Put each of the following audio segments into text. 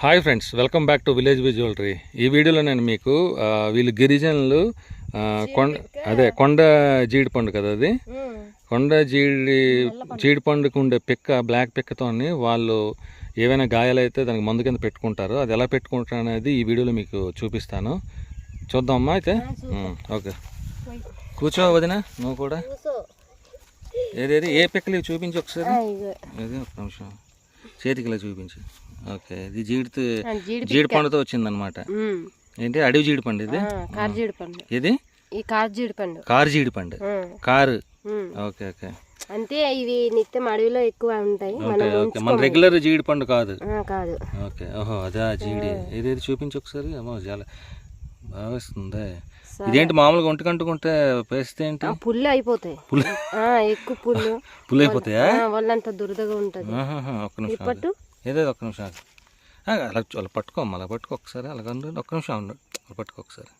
Hi friends welcome back to village B jewellery ఈ వీడియోలో నేను మీకు వీళ్ళు గిరిజనులు కొండ అదే కొండ జీడి పండు కదా అది? కొండ జీడి జీడి పండుకు ఉండే పిక్క బ్లాక్ పిక్కతోని వాళ్ళు ఏవైనా గాయాలైతే దానికి మందు కింద పెట్టుకుంటారు. అది ఎలా పెట్టుకుంటారు అనేది ఈ వీడియోలో మీకు చూపిస్తాను. చూద్దామమ్మా అయితే? ఓకే. కూర్చో వదిన నువ్వు కూడా. ఏదేది ఏ పిక్కలు చూపించి ఒకసారి. ఏది? ఒక నిమిషం. చేతికి ఇలా చూపించు. ఓకే. ఇది జీడితో జీడి పండుతో వచ్చిందనమాట ఏంటి? అడవి జీడి పండు ఇది కార్జీడి పండు ఇది ఈ కారు జీడి పండు ఉమ్, కారు. Okay okay. అంటే ఇవి నిత్యం అడవిలో ఎక్కువ ఉంటాయి. మనం రెగ్యులర్ జీడి పండు కాదు కాదు. ఓకే. ఓహో అదే జీడి. ఏదేది చూపించు ఒకసారి? అమ్మో చాలా బాగా వస్తుంది. ఇదేంటి మామూలుగా ఒంటి కంటుకుంటే పేస్తే ఏంటి? పుల్లు అయిపోతాయి. పుల్ ఆ, ఎక్కువ పుల్లు. పుల్ అయిపోతాయా? వాళ్ళంత దురదగా ఉంటది. ఒక్క నిమిషం ఏదేది ఒక్క నిమిషం అలా అలా పట్టుకో అలా పట్టుకో ఒకసారి అలా ఉండు ఒక్క నిమిషం ఉండు అలా పట్టుకో ఒకసారి.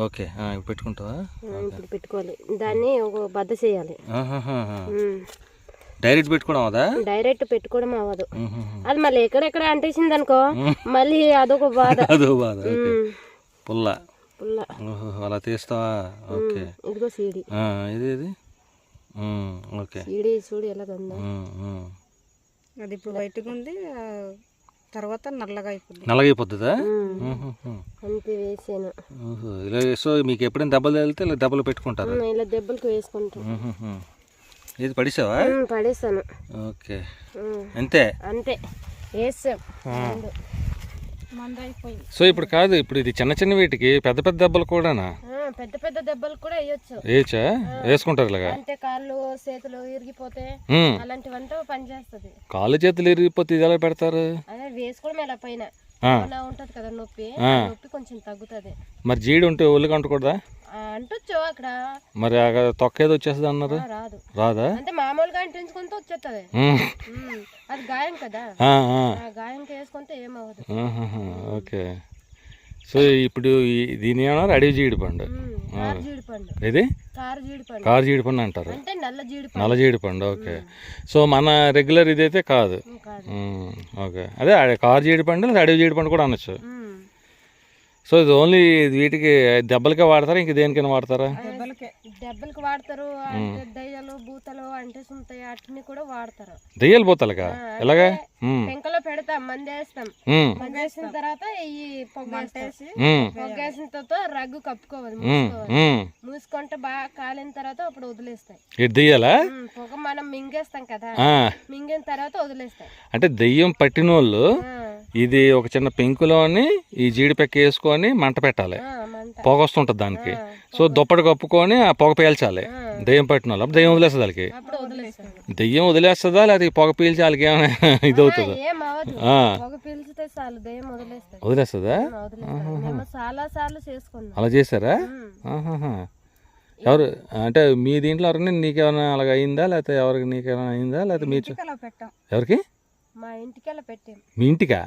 ఓకే ఇప్పుడు పెట్టుకుంటావా? ఇప్పుడు పెట్టుకోవాలి. దాన్ని ఒక బద్ద చేయాలి. డైరెక్ట్ పెట్టుకోవడం అదా డైరెక్ట్ పెట్టుకోవడం అవ్వదు అది మళ్ళీ ఎక్కడెక్కడ అంటేసింది అనుకో మళ్ళీ అదొక బాధ. అదో బాధ పుల్ల. పుల్ల. అలా తీస్తావా? ఓకే. ఇదిగో సీడి. ఇది ఇది ఓకే. సీడి చూడు ఎలాగుందో ఉమ్. అది ఇప్పుడు బయటకు ఉంది తర్వాత నల్లగా అయిపోద్ది. నల్లగైపోతుందా ఉమ్, ఉహుహు. అంతే వేసాను. ఇలా సో మీకు ఎప్పుడైనా దెబ్బలు తగిలితే ఇలా దెబ్బలు పెట్టుకుంటారు? ఇలా దెబ్బలకు వేసుకుంటాం ఉహుహు. ఇది పడిసావా? ఉమ్, పడేసాను. ఓకే. అంతే? అంతే. వేసాం. ముందు. మంద అయిపోయింది సో ఇప్పుడు కాదు ఇప్పుడు ఇది చిన్న చిన్న వీటికి పెద్ద పెద్ద దెబ్బలు కూడానా? పెద్ద పెద్ద దెబ్బలు కూడా వేయొచ్చు. ఏచా వేసుకుంటారు ఇలాగా? అంటే కాళ్ళు చేతులు ఇరిగిపోతే. అలాంటివంటే పనిచేస్తుంది కాళ్ళు చేతులు ఇరిగిపోతే ఇది ఎలా పెడతారు? అదే వేసుకోవడం ఎలా పైన ఉంటది కదా నొప్పి నొప్పి కొంచెం తగ్గుతుంది. మరి జీడి ఉంటే ఒళ్ళుకి అంటకూడదా అంటొచ్చు అక్కడ. మరి ఆ తొక్క ఏదో వచ్చేస్తుంది అన్నారు? రాదు. రాదా? అంటే మామూలుగా అంటించుకుంటే వచ్చేస్తుంది అది గాయం కదా. గాయంకి వేసుకుంటే ఏమవ్వదు. ఓకే. సో ఇప్పుడు దీని ఏమన్నారు అడవి జీడి పండు? ఇది కారు జీడి పండు. కారు జీడి పండు. అంటారు. అంటే నల్ల జీడి పండు. నల్ల జీడి పండు ఓకే. సో మన రెగ్యులర్ ఇదైతే కాదు. ఓకే. అదే కారు జీడి పండు లేదా అడవి జీడి పండు కూడా అనొచ్చు. సో ఇది ఓన్లీ వీటికి దెబ్బలకే వాడతారా? ఇంక దేనికైనా వాడతారా? దెబ్బలకే వాడతారు అంటే దయ్యాలు బూతలు అంటే సుంతాయి అట్ని కూడా వాడతారు. దెయ్యాలు పోతాలకా ఎలాగా? పెంకలో పెడతాం మంది వేస్తాం మంది వేసిన తర్వాత ఈ పొగేసి ఉమ్, పొగేసిన తర్వాత రగ్గు కప్పుకోవాలి. మూసుకుంటే బాగా కాలిన తర్వాత అప్పుడు వదిలేస్తాయి. దెయ్యాలా? పొగ మనం మింగేస్తాం కదా. మింగిన తర్వాత వదిలేస్తాయి. అంటే దెయ్యం పట్టిన వాళ్ళు ఇది ఒక చిన్న పెంకులోని ఈ జీడిపెక్క వేసుకొని మంట పెట్టాలి. పొగ వస్తుంటుంది దానికి సో దుప్పటి కప్పుకొని ఆ పొగ పీల్చాలి. దెయ్యం పట్టిన వాళ్ళు. దెయ్యం వదిలేస్తుంది వాళ్ళకి. దెయ్యం వదిలేస్తుందా? లేదా పొగ పీల్చి వాళ్ళకి ఏమైనా ఇది అవుతుందా? వదిలేస్తుందా. అలా చేశారా. ఎవరు అంటే మీ దీంట్లో ఎవరైనా నీకేమైనా అలాగ అయిందా? లేకపోతే ఎవరికి నీకేమైనా అయిందా? లేకపోతే మీ ఎవరికి? మా ఇంటికి మీ ఇంటికా.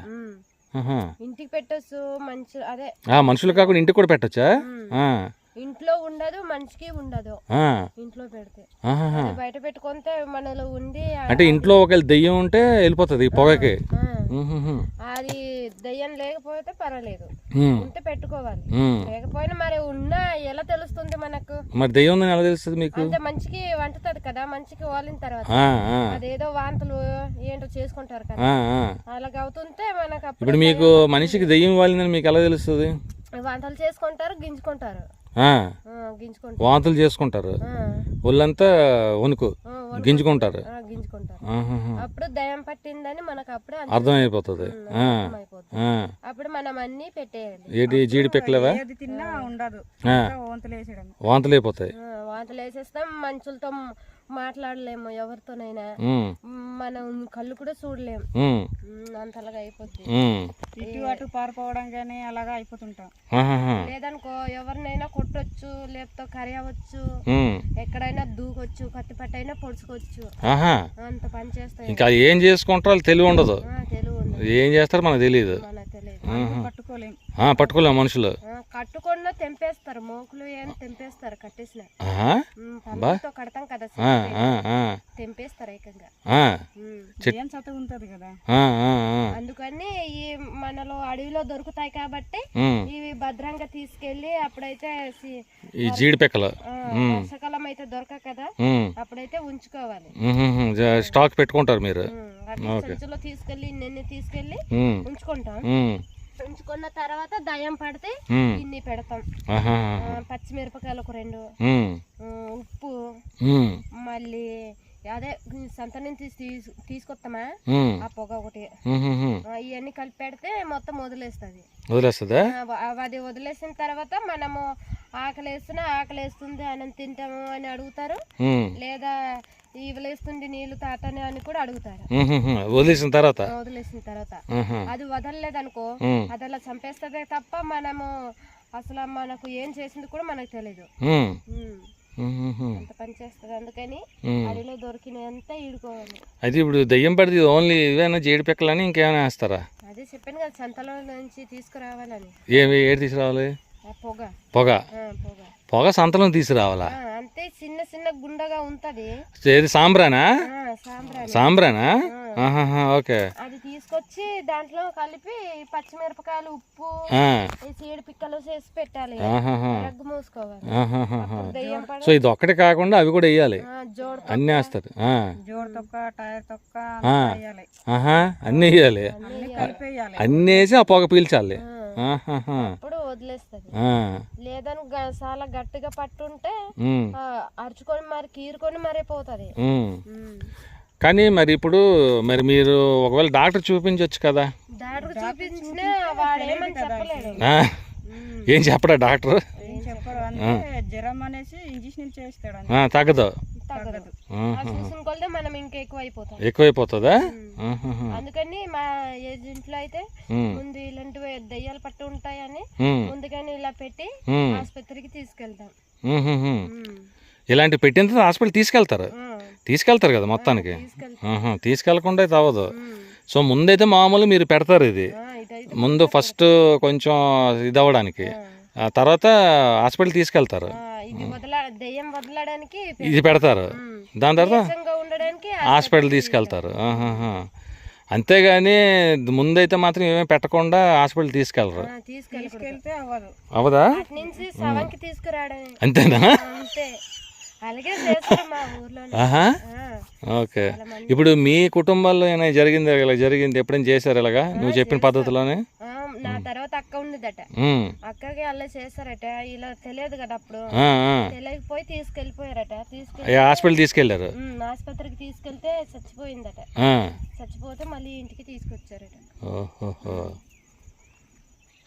ఇంటికి పెట్టొచ్చు మంచి అదే. ఆ, మనుషులు కాకుండా ఇంటికి కూడా పెట్టచ్చా. ఇంట్లో ఉండదు మనిషికి ఉండదు. ఇంట్లో పెడితే. బయట పెట్టుకుంటే మనలో ఉండి ఆ- అంటే ఇంట్లో ఒకవేళ దెయ్యం ఉంటే వెళ్ళిపోతుంది పొగకి. అది దయ్యం లేకపోతే పర్వాలేదు. ఉంటే పెట్టుకోవాలి. లేకపోయినా మరి ఉన్నా ఎలా తెలుస్తుంది మనకు? మరి దెయ్యం ఉందని ఎలా తెలుస్తుంది మీకు? అంటే మంచికి వంటుతుంది కదా మంచికి వాలిన తర్వాత. అదేదో వాంతులు ఏంటో చేసుకుంటారు కదా. అలాగ అవుతుంటే మనకు ఇప్పుడు మీకు మనిషికి దెయ్యం వాలిందని మీకు ఎలా తెలుస్తుంది? వంటలు చేసుకుంటారు గింజుకుంటారు. వాంతులు చేసుకుంటారు. ఒళ్ళంతా వణుకు- గింజుకుంటారు. అప్పుడు దయ్యం పట్టిందని మనకు అప్పుడే అర్థమైపోతుంది. ఆ. అప్పుడు మనం అన్ని పెట్టేయాలి. ఏంటి జీడి పెక్కలేవా? ఉండదు. వంతులు అయిపోతాయి వాంతులు వేసేస్తాం మనుషులతో మాట్లాడలేము ఎవరితోనైనా. మనం కళ్ళు కూడా చూడలేము. అంతలాగా. ఇటు అటు పారిపోవడం కానీ అలాగా అయిపోతుంటాం. లేదనుకో ఎవరినైనా కొట్టొచ్చు లేకపోతే కరియవచ్చు. ఉమ్. ఎక్కడైనా దూకొచ్చు కత్తిపట్టు అయినా ఆహా. అంత పని చేస్తాయి. ఇంకా ఏం చేసుకుంటారో తెలివి ఉండదు. ఏం చేస్తారో మనకు తెలియదు. పట్టుకోలేము మనుషులు. ఆ, కట్టుకున్న తెంపేస్తారు. మోకులు ఏం తెంపేస్తారు కట్టేసిన. కడతాం కదా తెంపేస్తారు ఏకంగా. అందుకని ఈ మనలో అడవిలో దొరుకుతాయి కాబట్టి. ఇవి భద్రంగా తీసుకెళ్ళి అప్పుడైతే ఈ జీడి పిక్కలు ఆ, వర్షాకాలం అయితే దొరక కదా. అప్పుడైతే ఉంచుకోవాలి స్టాక్ పెట్టుకుంటారు మీరు తీసుకెళ్ళి నిన్ను తీసుకెళ్ళి. ఉంచుకుంటాం. ఉంచుకున్న తర్వాత దయ్యం పడితే. ఇన్ని పెడతాం పచ్చిమిరపకాయలు ఒక రెండు ఉప్పు. మళ్ళీ అదే తీసి తీసు- తీసుకొస్తామా. ఆ పొగ ఒకటి. ఇవన్నీ కలిపి పెడితే మొత్తం వదిలేస్తుంది. వదిలేస్తుందా? అది వదిలేసిన తర్వాత మనము ఆకలి వేస్తున్నా ఆకలి వేస్తుంది అని తింటాము అని అడుగుతారు. లేదా ఇవలేస్తుంది నీళ్ళు తాతని అని కూడా అడుగుతారు. వదిలేసిన తర్వాత? వదిలేసిన తర్వాత. అది వదలలేదనుకో ఉమ్. అది అలా చంపేస్తుందే తప్ప మనము అసలు మనకు ఏం చేసింది కూడా మనకు తెలియదు అంత పని చేస్తుంది. అందుకని. అడవిలో దొరికినంత ఈడుకోవాలి. అయితే ఇప్పుడు దయ్యం పడితే ఓన్లీ ఇవేనా జీడి పిక్కలని ఇంకేమైనా వేస్తారా? అదే చెప్పాను కదా సంతలో నుంచి తీసుకురావాలని. ఏమి ఏడు తీసుకురావాలి? పొగ. పొగ. పొగ. పొగ సంతలం తీసుకురావాలా? అంతే చిన్న చిన్న గుండగా ఉంటది. ఏది సాంబ్రానా? సాంబ్రానా. ఓకే. అది తీసుకొచ్చి దాంట్లో కలిపి పచ్చిమిరపకాయలు ఉప్పు సీడు పిక్కలు చేసి పెట్టాలి. మూసుకోవాలి. సో ఇది ఒక్కటి కాకుండా అవి కూడా వేయాలి. అన్నీ వేస్తారు. ఆ. జోడు తొక్క టైర్ తొక్క ఆ. వేయాలి. ఆహా అన్నీ వేయాలి. అన్ని వేసి ఆ పొగ పీల్చాలి. వదిలేస్తుంది ఆ. లేదని గ- చాలా గట్టిగా పట్టుంటే అరుచుకొని మరి కీరుకొని మరీ పోతుంది. కానీ మరి ఇప్పుడు మరి మీరు ఒకవేళ డాక్టర్ చూపించవచ్చు కదా డాక్టర్ చూపించినా వాడేమని చెప్పలేడు ఆ? ఉమ్. ఏం చెప్పడా డాక్టర్ అంటే జ్వరం అనేసి ఇంజక్షన్ చేస్తాడు అంతే. ఆ, తగ్గదు తగ్గదు ఆహా. అది చూసిన కొలదే మనం ఇంకా ఎక్కువ అయిపోతాం ఎక్కువైపోతుందా ఆహాహా. అందుకని మా ఏజెంట్లో అయితే ఉమ్. ముందు ఇలాంటివి దయ్యాలు పట్టు ఉంటాయని ఉమ్. ముందుగానే ఇలా పెట్టి ఉమ్. ఆసుపత్రికి తీసుకెళ్తాం ఉమ్. ఉమ్. ఇలాంటి పెట్టిన తర్వాత హాస్పిటల్ తీసుకెళ్తారు ఆ, తీసుకెళ్తారు కదా మొత్తానికి ఆహా, తీసుకెళ్ళకుండా అయితే అవ్వదు. సో ముందైతే మామూలు మీరు పెడతారు ఇది ఆ, ఇదైతే ముందు ఫస్ట్ కొంచెం ఇది అవ్వడానికి ఆ తర్వాత హాస్పిటల్ తీసుకెళ్తారు. ఇది వదల దెయ్యం వదలడానికి ఇది పెడతారు. దాని తర్వాత ఉండడానికి హాస్పిటల్ తీసుకెళ్తారు. ఆహాహా. అంతేగాని ముందైతే మాత్రం ఏమీ పెట్టకుండా హాస్పిటల్ తీసుకెళ్ళరు ఆ, తీసుకెళ్ళకూడదు. అవదా అటు నుంచి సవంకి తీసుకురావడం అంతేనా? అంతే. అలాగే చేస్తారు మా ఊర్లో ఆహా. ఓకే. ఇప్పుడు మీ కుటుంబాల్లో ఏమైనా జరిగింది? ఇలా జరిగింది. ఎప్పుడైనా చేశారు ఇలాగా? నువ్వు చెప్పిన పద్ధతిలోనే? నా తర్వాత అక్క ఉండదట. అక్కకి అలా చేస్తారట ఇలా తెలియదు కదా అప్పుడు. తెలియకపోయి తీసుకెళ్ళిపోయారట. తీసుకెళ్ళి హాస్పిటల్ తీసుకెళ్ళారు ఆసుపత్రికి తీసుకెళ్తే చచ్చిపోయిందట. చచ్చిపోతే మళ్ళీ ఇంటికి తీసుకొచ్చారట.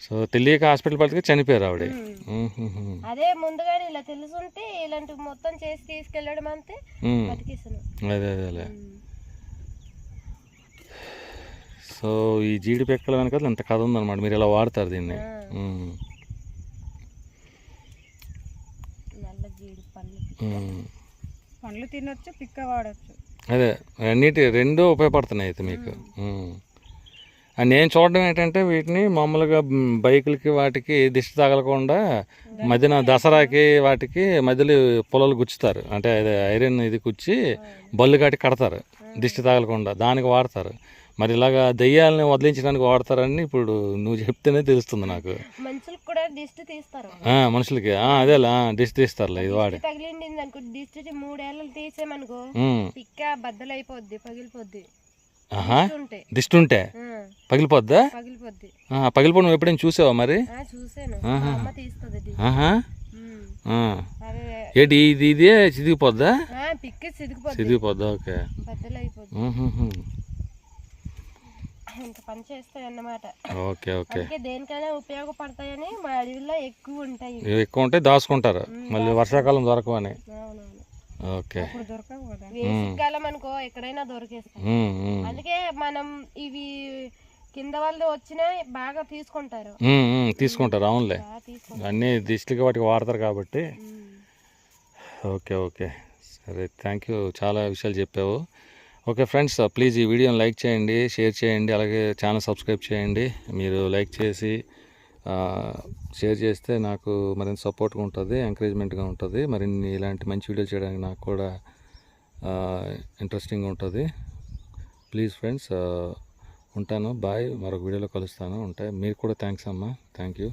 సో తెలియక హాస్పిటల్ పడితే చనిపోయారు ఆవిడ. అదే ముందుగానే ఇలా తెలుసుంటే ఇలాంటివి మొత్తం చేసి తీసుకెళ్ళడం అంతే అదే అదేలే సో ఈ జీడి పెక్కల వెనకాల ఇంత కథ ఉందన్నమాట. మీరు ఇలా వాడతారు దీన్ని. పండ్లు. తినొచ్చు పిక్క వాడచ్చు. అదే అన్నిటి రెండు ఉపయోగపడుతున్నాయి అయితే మీకు. నేను చూడడం ఏంటంటే వీటిని మామూలుగా బైకులకి వాటికి దిష్టి తగలకుండా మధ్యన దసరాకి వాటికి మధ్యలో పొలాలు గుచ్చుతారు. అంటే అదే ఐరన్ ఇది గుచ్చి బల్లు కాటి కడతారు. దిష్టి తగలకుండా దానికి వాడతారు. మరి ఇలాగా దెయ్యాలని వదిలించడానికి వాడతారని ఇప్పుడు నువ్వు చెప్తేనే తెలుస్తుంది నాకు. మనుషులకు కూడా దిష్టి తీస్తారు. ఆ, మనుషులకి. అదేలా దిష్టి తీస్తారులే ఇది వాడి. తగిలిండింది అనుకో దిష్టి మూడేళ్ళు తీసేమనుకో ఉమ్. పిక్క బద్దలైపోద్ది పగిలిపోద్ది. ఆహా. దిష్టి ఉంటే పగిలిపోద్దా? పగిలిపోవడం నువ్వు ఎప్పుడైనా చూసావా మరి? ఏంటి ఇది ఇదే చిదిగిపోద్దా చిదిగిపోద్దా ఓకే. ఇంత పని చేస్తాయి అన్నమాట ఓకే ఓకే. అందుకే దేనికైనా ఉపయోగపడతాయని మా అడవిలో ఎక్కువ ఉంటాయి. ఎక్కువ ఉంటే దాచుకుంటారు. మళ్ళీ వర్షాకాలం దొరకవని. అవునవును. ఓకే. వేసవికాలం అనుకో ఎక్కడైనా దొరికేస్తాయి. అందుకే మనం ఇవి కింద వాళ్ళు వచ్చినా బాగా తీసుకుంటారు. తీసుకుంటారు అవునులే. అన్నీ దిష్టికి వాటికి వాడతారు కాబట్టి. Okay okay. సరే థ్యాంక్ యూ చాలా విషయాలు చెప్పావు. ఓకే ఫ్రెండ్స్ ప్లీజ్ ఈ వీడియోని లైక్ చేయండి షేర్ చేయండి అలాగే ఛానల్ సబ్స్క్రైబ్ చేయండి. మీరు లైక్ చేసి షేర్ చేస్తే నాకు మరింత సపోర్ట్గా ఉంటుంది ఎంకరేజ్మెంట్గా ఉంటుంది. మరిన్ని ఇలాంటి మంచి వీడియోలు చేయడానికి నాకు కూడా ఇంట్రెస్టింగ్ ఉంటుంది. ప్లీజ్ ఫ్రెండ్స్ ఉంటాను. బాయ్. మరొక వీడియోలో కలుస్తాను. ఉంటాయి మీరు కూడా థ్యాంక్స్ అమ్మా. Thank you.